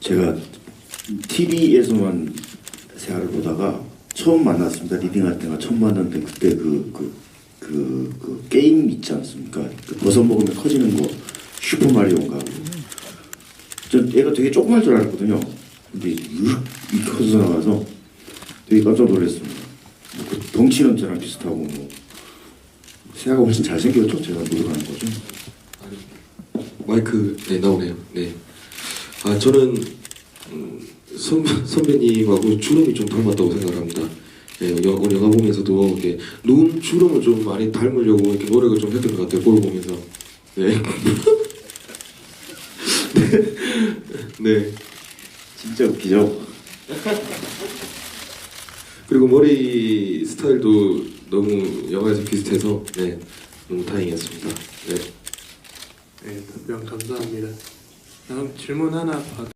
제가 TV에서만 세아를 보다가 처음 만났습니다. 리딩할 때가 처음 만났는데 그때 그, 그, 그, 그 게임 있지 않습니까? 그 버섯 먹으면 커지는 거 슈퍼마리오인가. 전 얘가 되게 조그만 줄 알았거든요. 근데 이렇게 커서 나와서 되게 깜짝 놀랐습니다. 뭐그 덩치는 저랑 비슷하고 뭐 세아가 훨씬 잘생겼죠? 제가 노력하는 거죠. 마이크 네 나오네요. 네. 아 저는 음, 선 선배님하고 주름이 좀 닮았다고 생각합니다. 예, 여- 오늘 영화 보면서도 이렇게 눈 주름을 좀 많이 닮으려고 이렇게 노력을 좀 했던 것 같아요. 그걸 보면서. 네. 네. 진짜 웃기죠? 그리고 머리 스타일도 너무 영화에서 비슷해서 네 너무 다행이었습니다. 네. 네, 답변 감사합니다. 질문 하나 받.